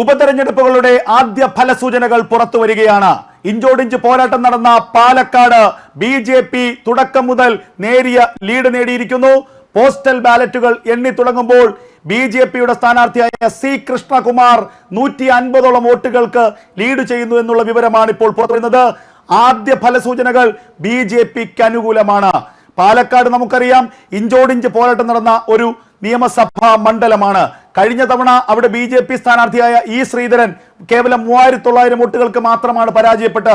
ഉപതെരഞ്ഞെടുപ്പുകളുടെ ആദ്യ ഫലസൂചനകൾ പുറത്തു വരികയാണ്. ഇഞ്ചോടിഞ്ച് പോരാട്ടം നടന്ന പാലക്കാട് ബി ജെ പി തുടക്കം മുതൽ നേരിയ ലീഡ് നേടിയിരിക്കുന്നു. പോസ്റ്റൽ ബാലറ്റുകൾ എണ്ണി തുടങ്ങുമ്പോൾ ബി ജെ പിയുടെ സ്ഥാനാർത്ഥിയായ സി കൃഷ്ണകുമാർ നൂറ്റി അൻപതോളം വോട്ടുകൾക്ക് ലീഡ് ചെയ്യുന്നു എന്നുള്ള വിവരമാണ് ഇപ്പോൾ പുറത്തു വരുന്നത് ആദ്യ ഫലസൂചനകൾ ബി ജെ പിക്ക് അനുകൂലമാണ്. പാലക്കാട് നമുക്കറിയാം ഇഞ്ചോടിഞ്ച് പോരാട്ടം നടന്ന ഒരു നിയമസഭാ മണ്ഡലമാണ്. കഴിഞ്ഞ തവണ അവിടെ ബി ജെ പി സ്ഥാനാർത്ഥിയായ ഇ ശ്രീധരൻ കേവലം മൂവായിരത്തി തൊള്ളായിരം വോട്ടുകൾക്ക് മാത്രമാണ് പരാജയപ്പെട്ട്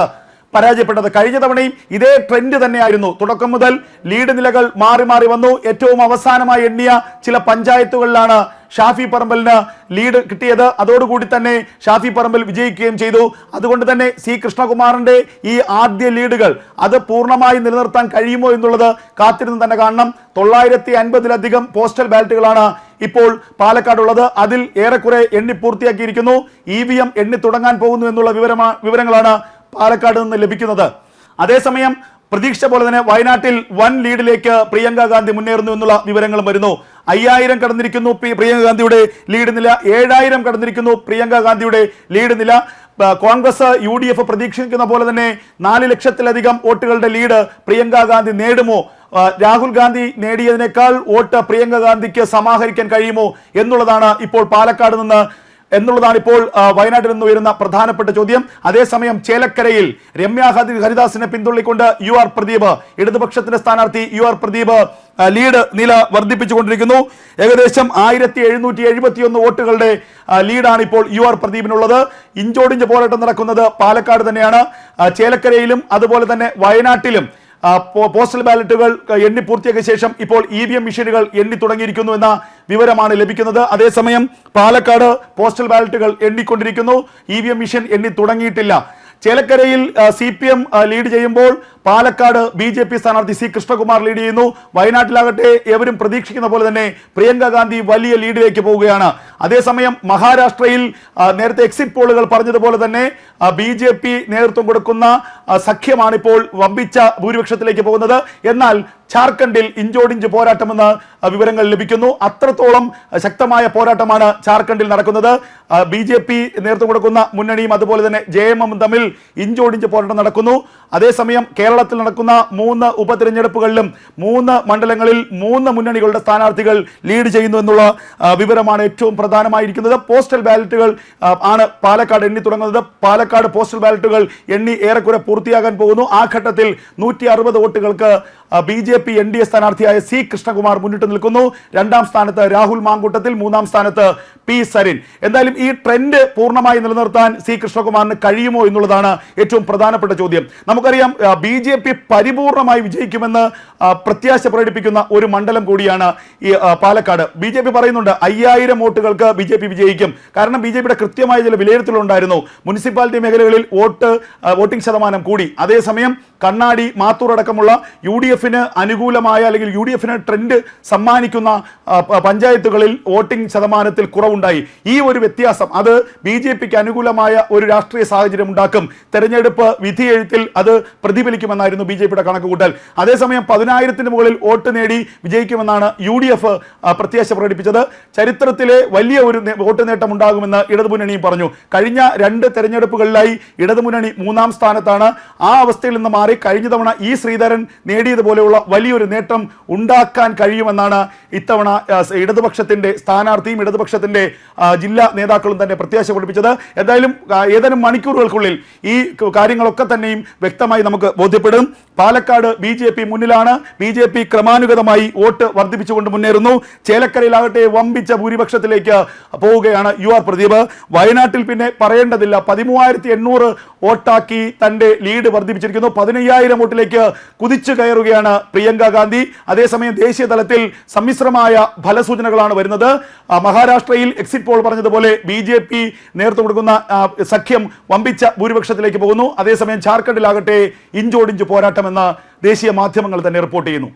പരാജയപ്പെട്ടത്. കഴിഞ്ഞ തവണയും ഇതേ ട്രെൻഡ് തന്നെയായിരുന്നു. തുടക്കം മുതൽ ലീഡ് നിലകൾ മാറി മാറി വന്നു. ഏറ്റവും അവസാനമായി എണ്ണിയ ചില പഞ്ചായത്തുകളിലാണ് ഷാഫി പറമ്പലിന് ലീഡ് കിട്ടിയത്. അതോടുകൂടി തന്നെ ഷാഫി പറമ്പൽ വിജയിക്കുകയും ചെയ്തു. അതുകൊണ്ട് തന്നെ സി കൃഷ്ണകുമാറിന്റെ ഈ ആദ്യ ലീഡുകൾ അത് പൂർണമായി നിലനിർത്താൻ കഴിയുമോ എന്നുള്ളത് കാത്തിരുന്ന് തന്നെ കാണണം. തൊള്ളായിരത്തി അൻപതിലധികം പോസ്റ്റൽ ബാലറ്റുകളാണ് ഇപ്പോൾ പാലക്കാടുള്ളത്. അതിൽ ഏറെക്കുറെ എണ്ണി പൂർത്തിയാക്കിയിരിക്കുന്നു. ഇ വി എം എണ്ണി തുടങ്ങാൻ പോകുന്നു എന്നുള്ള വിവരമാ വിവരങ്ങളാണ് പാലക്കാട് നിന്ന് ലഭിക്കുന്നത്. അതേസമയം പ്രതീക്ഷ പോലെ തന്നെ വയനാട്ടിൽ വൻ ലീഡിലേക്ക് പ്രിയങ്ക ഗാന്ധി മുന്നേറുന്നു എന്നുള്ള വിവരങ്ങളും വരുന്നു. അയ്യായിരം കടന്നിരിക്കുന്നു പ്രിയങ്ക ഗാന്ധിയുടെ ലീഡ് നില. ഏഴായിരം കടന്നിരിക്കുന്നു പ്രിയങ്ക ഗാന്ധിയുടെ ലീഡ് നില. കോൺഗ്രസ് യു ഡി എഫ് പ്രതീക്ഷിക്കുന്ന പോലെ തന്നെ നാല് ലക്ഷത്തിലധികം വോട്ടുകളുടെ ലീഡ് പ്രിയങ്ക ഗാന്ധി നേടുമോ? രാഹുൽ ഗാന്ധി നേടിയതിനേക്കാൾ വോട്ട് പ്രിയങ്ക ഗാന്ധിക്ക് സമാഹരിക്കാൻ കഴിയുമോ എന്നുള്ളതാണ് ഇപ്പോൾ പാലക്കാട് നിന്ന് എന്നുള്ളതാണ് ഇപ്പോൾ വയനാട്ടിൽ നിന്ന് ഉയരുന്ന പ്രധാനപ്പെട്ട ചോദ്യം. അതേസമയം ചേലക്കരയിൽ രമ്യ ഹരി- ഹരിദാസിനെ പിന്തുള്ളിക്കൊണ്ട് യു ആർ പ്രദീപ് ഇടതുപക്ഷത്തിന്റെ സ്ഥാനാർത്ഥി യു ആർ പ്രദീപ് ലീഡ് നില വർദ്ധിപ്പിച്ചുകൊണ്ടിരിക്കുന്നു. ഏകദേശം ആയിരത്തി എഴുന്നൂറ്റി എഴുപത്തിയൊന്ന് വോട്ടുകളുടെ ലീഡാണ് ഇപ്പോൾ യു ആർ പ്രദീപിനുള്ളത്. ഇഞ്ചോടിഞ്ച് പോരാട്ടം നടക്കുന്നത് പാലക്കാട് തന്നെയാണ്. ചേലക്കരയിലും അതുപോലെ തന്നെ വയനാട്ടിലും പോസ്റ്റൽ ബാലറ്റുകൾ എണ്ണി പൂർത്തിയാക്കിയ ശേഷം ഇപ്പോൾ ഇ വി എം മെഷീനുകൾ എണ്ണി തുടങ്ങിയിരിക്കുന്നു എന്ന വിവരമാണ് ലഭിക്കുന്നത്. അതേസമയം പാലക്കാട് പോസ്റ്റൽ ബാലറ്റുകൾ എണ്ണിക്കൊണ്ടിരിക്കുന്നു. ഇ വി എം മെഷീൻ എണ്ണി തുടങ്ങിയിട്ടില്ല. ചേലക്കരയിൽ സി പി എം ലീഡ് ചെയ്യുമ്പോൾ പാലക്കാട് ബി ജെ പി സ്ഥാനാർത്ഥി സി കൃഷ്ണകുമാർ ലീഡ് ചെയ്യുന്നു. വയനാട്ടിലാകട്ടെ എവരും പ്രതീക്ഷിക്കുന്ന പോലെ തന്നെ പ്രിയങ്ക ഗാന്ധി വലിയ ലീഡിലേക്ക് പോവുകയാണ്. അതേസമയം മഹാരാഷ്ട്രയിൽ നേരത്തെ എക്സിറ്റ് പോളുകൾ പറഞ്ഞതുപോലെ തന്നെ ബി ജെ പി നേതൃത്വം കൊടുക്കുന്ന സഖ്യമാണ് ഇപ്പോൾ വമ്പിച്ച ഭൂരിപക്ഷത്തിലേക്ക് പോകുന്നത്. എന്നാൽ ജാർഖണ്ഡിൽ ഇഞ്ചോടിഞ്ച് പോരാട്ടമെന്ന് വിവരങ്ങൾ ലഭിക്കുന്നു. അത്രത്തോളം ശക്തമായ പോരാട്ടമാണ് ജാർഖണ്ഡിൽ നടക്കുന്നത്. ബി ജെ പി നേതൃത്വം കൊടുക്കുന്ന മുന്നണിയും അതുപോലെ തന്നെ ജെ എം തമ്മിൽ ഇഞ്ചോടിഞ്ച് പോരാട്ടം നടക്കുന്നു. അതേസമയം കേരളത്തിൽ നടക്കുന്ന മൂന്ന് ഉപതെരഞ്ഞെടുപ്പുകളിലും മൂന്ന് മണ്ഡലങ്ങളിൽ മൂന്ന് മുന്നണികളുടെ സ്ഥാനാർത്ഥികൾ ലീഡ് ചെയ്യുന്നു എന്നുള്ള വിവരമാണ് ഏറ്റവും പ്രധാനമായിരിക്കുന്നത്. പോസ്റ്റൽ ബാലറ്റുകൾ ആണ് പാലക്കാട് എണ്ണി തുടങ്ങുന്നത്. പാലക്കാട് പോസ്റ്റൽ ബാലറ്റുകൾ എണ്ണി ഏറെക്കുറെ പൂർത്തിയാകാൻ പോകുന്നു. ആ ഘട്ടത്തിൽ നൂറ്റി വോട്ടുകൾക്ക് B J P N D A സ്ഥാനാർത്ഥിയായ C Krishnakumar മുന്നിട്ട് നിൽക്കുന്നു. രണ്ടാം സ്ഥാനത്ത് രാഹുൽ മാങ്കൂട്ടത്തിൽ മൂന്നാം സ്ഥാനത്ത് പി സരിൻ. എന്തായാലും ഈ ട്രെൻഡ് പൂർണമായി നിലനിർത്താൻ സി കൃഷ്ണകുമാറിന് കഴിയുമോ എന്നുള്ളതാണ് ഏറ്റവും പ്രധാനപ്പെട്ട ചോദ്യം. നമുക്കറിയാം ബി ജെ പി പരിപൂർണമായി വിജയിക്കുമെന്ന് പ്രത്യാശ പ്രകടിപ്പിക്കുന്ന ഒരു മണ്ഡലം കൂടിയാണ് ഈ പാലക്കാട്. ബി ജെ പി പറയുന്നുണ്ട് അയ്യായിരം വോട്ടുകൾക്ക് ബി ജെ പി വിജയിക്കും. കാരണം ബി ജെ പിയുടെ കൃത്യമായ ചില വിലയിരുത്തലുണ്ടായിരുന്നു. മുനിസിപ്പാലിറ്റി മേഖലകളിൽ വോട്ട് വോട്ടിംഗ് ശതമാനം കൂടി. അതേസമയം കണ്ണാടി മാത്തൂർ അടക്കമുള്ള യു ഡി എഫിന് അനുകൂലമായ അല്ലെങ്കിൽ യു ഡി എഫിന് ട്രെൻഡ് സമ്മാനിക്കുന്ന പഞ്ചായത്തുകളിൽ വോട്ടിംഗ് ശതമാനത്തിൽ കുറവുണ്ടായി. ഈ ഒരു വ്യത്യാസം അത് ബി ജെ പിക്ക് അനുകൂലമായ ഒരു രാഷ്ട്രീയ സാഹചര്യം ഉണ്ടാക്കും. തെരഞ്ഞെടുപ്പ് വിധിയെഴുത്തിൽ അത് പ്രതിഫലിക്കുമെന്നായിരുന്നു ബി ജെ പിയുടെ കണക്കുകൂട്ടൽ. അതേസമയം പതിനായിരത്തിന് മുകളിൽ വോട്ട് നേടി വിജയിക്കുമെന്നാണ് യു ഡി എഫ് പ്രത്യാശ പ്രകടിപ്പിച്ചത്. ചരിത്രത്തിലെ വലിയ ഒരു വോട്ട് നേട്ടം ഉണ്ടാകുമെന്ന് ഇടതുമുന്നണിയും പറഞ്ഞു. കഴിഞ്ഞ രണ്ട് തെരഞ്ഞെടുപ്പുകളിലായി ഇടതുമുന്നണി മൂന്നാം സ്ഥാനത്താണ് ആ അവസ്ഥയിൽ നിന്ന് മാറി കഴിഞ്ഞ തവണ ഈ ശ്രീധരൻ നേടിയതുപോലെയുള്ള വലിയൊരു നേട്ടം ഉണ്ടാക്കാൻ കഴിയുമെന്നാണ് ഇത്തവണ ഇടതുപക്ഷത്തിന്റെ സ്ഥാനാർത്ഥിയും ഇടതുപക്ഷത്തിന്റെ ജില്ലാ നേതാക്കളും തന്നെ പ്രത്യാശ പഠിപ്പിച്ചത്. എന്തായാലും ഏതാനും മണിക്കൂറുകൾക്കുള്ളിൽ ഈ കാര്യങ്ങളൊക്കെ തന്നെയും വ്യക്തമായി നമുക്ക് ബോധ്യപ്പെടും. പാലക്കാട് ബി ജെ പി മുന്നിലാണ്. ബി ജെ പി ക്രമാനുഗതമായി വോട്ട് വർദ്ധിപ്പിച്ചുകൊണ്ട് മുന്നേറുന്നു. ചേലക്കരയിലാകട്ടെ വമ്പിച്ച ഭൂരിപക്ഷത്തിലേക്ക് പോവുകയാണ് യു ആർ പ്രദീപ്. വയനാട്ടിൽ പിന്നെ പറയേണ്ടതില്ല. പതിമൂവായിരത്തി എണ്ണൂറ് വോട്ടാക്കി തന്റെ ലീഡ് വർദ്ധിപ്പിച്ചിരിക്കുന്നു. പതിനയ്യായിരം വോട്ടിലേക്ക് കുതിച്ചു കയറുകയാണ് പ്രിയങ്ക ഗാന്ധി. അതേസമയം ദേശീയ തലത്തിൽ സമ്മിശ്രമായ ഫലസൂചനകളാണ് വരുന്നത്. മഹാരാഷ്ട്രയിൽ എക്സിറ്റ് പോൾ പറഞ്ഞതുപോലെ ബി ജെ പി നേതൃത്വം കൊടുക്കുന്ന സഖ്യം വമ്പിച്ച ഭൂരിപക്ഷത്തിലേക്ക് പോകുന്നു. അതേസമയം ജാർഖണ്ഡിലാകട്ടെ ഇഞ്ചോടിഞ്ച് പോരാട്ടമെന്ന് ദേശീയ മാധ്യമങ്ങൾ തന്നെ റിപ്പോർട്ട് ചെയ്യുന്നു.